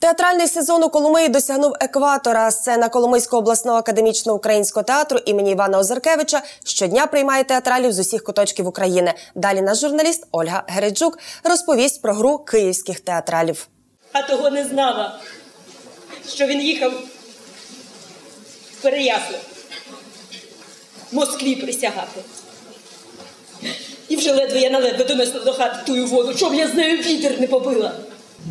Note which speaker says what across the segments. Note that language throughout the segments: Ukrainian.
Speaker 1: Театральний сезон у Коломиї досягнув екватора. Сцена Коломийського обласного академічного українського театру імені Івана Озеркевича щодня приймає театралів з усіх куточків України. Далі наш журналіст Ольга Гереджук розповість про гру київських театралів.
Speaker 2: А того не знала, що він їхав в Переяслав, Москві присягати. І вже ледве я наледве донесла до хати тую воду, щоб я з нею вітер не побила.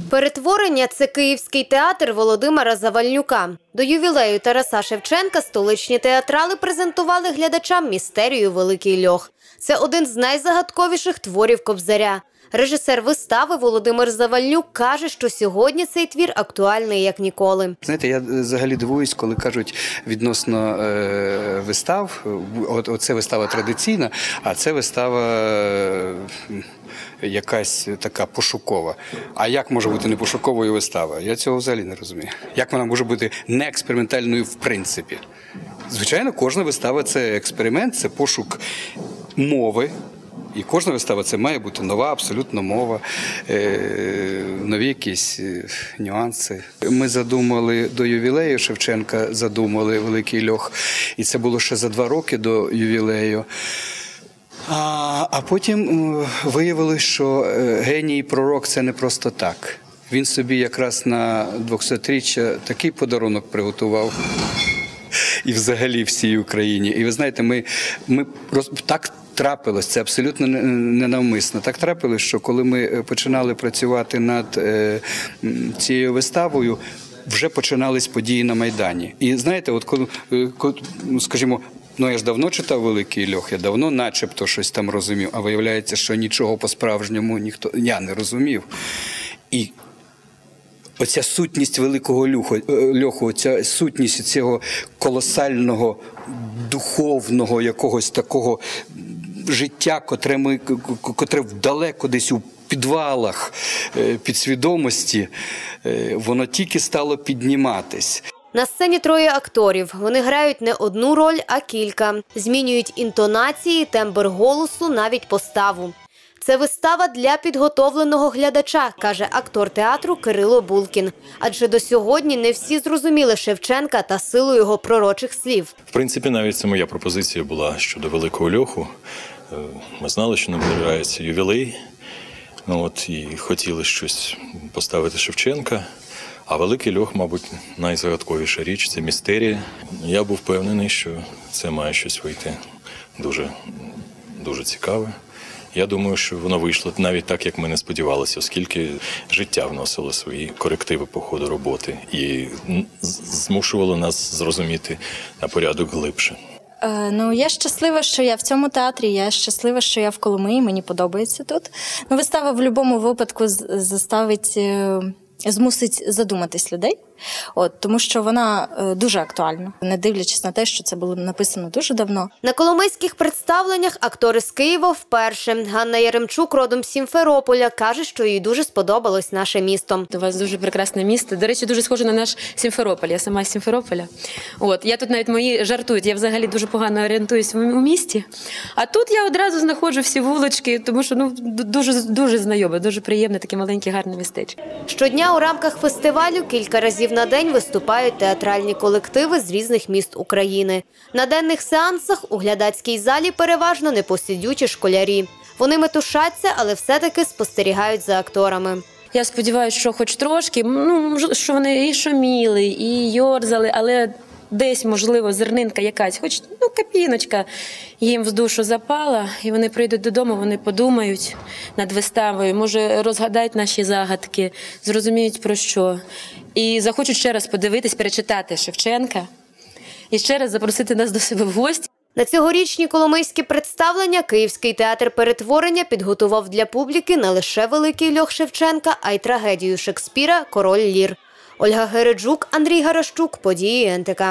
Speaker 3: Перетворення це київський театр Володимира Завальнюка. До ювілею Тараса Шевченка столичні театрали презентували глядачам містерію Великий льох. Це один з найзагадковіших творів Кобзаря. Режисер вистави Володимир Завальнюк каже, що сьогодні цей твір актуальний як ніколи.
Speaker 4: Знаєте, я взагалі дивуюсь, коли кажуть відносно е, вистав. Оце вистава традиційна, а це вистава. Якась така пошукова. А як може бути не пошуковою вистава? Я цього взагалі не розумію. Як вона може бути не експериментальною в принципі? Звичайно, кожна вистава це експеримент, це пошук мови. І кожна вистава це має бути нова, абсолютно мова, е, нові якісь е, нюанси. Ми задумали до ювілею Шевченка, задумали Великий Льох, і це було ще за два роки до ювілею. А а потім виявилось, що е, геній пророк це не просто так. Він собі якраз на 200-річчя такий подарунок приготував. І взагалі всій Україні. І ви знаєте, ми ми так трапилось, це абсолютно ненавмисно. Так трапилось, що коли ми починали працювати над е, цією виставою. Вже починались події на Майдані. І знаєте, от коли, ну, скажімо, ну я ж давно читав Великий Льох, я давно начебто щось там розумів, а виявляється, що нічого по-справжньому ніхто я не розумів. І Оця сутність великого льоху, оця сутність цього колосального духовного якогось такого життя, котре ми котре далеко десь у підвалах е, підсвідомості, е, воно тільки стало підніматись.
Speaker 3: На сцені троє акторів. Вони грають не одну роль, а кілька. Змінюють інтонації, тембр голосу, навіть поставу. Це вистава для підготовленого глядача, каже актор театру Кирило Булкін. Адже до сьогодні не всі зрозуміли Шевченка та силу його пророчих слів.
Speaker 5: В принципі, навіть це моя пропозиція була щодо великого льоху. Е, ми знали, що наближається ювілей. Ну от і хотіли щось поставити Шевченка. А великий льох, мабуть, найзагадковіша річ це містерія. Я був впевнений, що це має щось вийти дуже, дуже цікаве. Я думаю, що воно вийшло навіть так, як ми не сподівалися, оскільки життя вносило свої корективи по ходу роботи і змушувало нас зрозуміти на порядок глибше.
Speaker 6: Е, ну, я щаслива, що я в цьому театрі. Я щаслива, що я в Коломиї. Мені подобається тут. Ну, вистава в будь-якому випадку заставить, е, змусить задуматись людей. От тому, що вона е, дуже актуальна, не дивлячись на те, що це було написано дуже давно.
Speaker 3: На коломийських представленнях актори з Києва вперше Ганна Яремчук, родом з Сімферополя, каже, що їй дуже сподобалось наше місто.
Speaker 7: У вас дуже прекрасне місто. До речі, дуже схоже на наш Сімферополь. Я сама з Сімферополя. От я тут навіть мої жартують. Я взагалі дуже погано орієнтуюсь у місті. А тут я одразу знаходжу всі вулички, тому що ну дуже дуже знайоме, дуже приємне, таке маленьке, гарне містечко.
Speaker 3: Щодня у рамках фестивалю кілька разів разів на день виступають театральні колективи з різних міст України. На денних сеансах у глядацькій залі переважно непосидючі школярі. Вони метушаться, але все-таки спостерігають за акторами.
Speaker 7: Я сподіваюся, що хоч трошки, ну що вони і шуміли, і йорзали, але десь, можливо, зернинка якась, хоч ну капіночка їм в душу запала, і вони прийдуть додому, вони подумають над виставою, може розгадають наші загадки, зрозуміють про що. І захочуть ще раз подивитись, перечитати Шевченка і ще раз запросити нас до себе в гості.
Speaker 3: На цьогорічні коломийські представлення Київський театр перетворення підготував для публіки не лише великий льох Шевченка, а й трагедію Шекспіра Король Лір. Ольга Гереджук, Андрій Гарашчук, події НТК.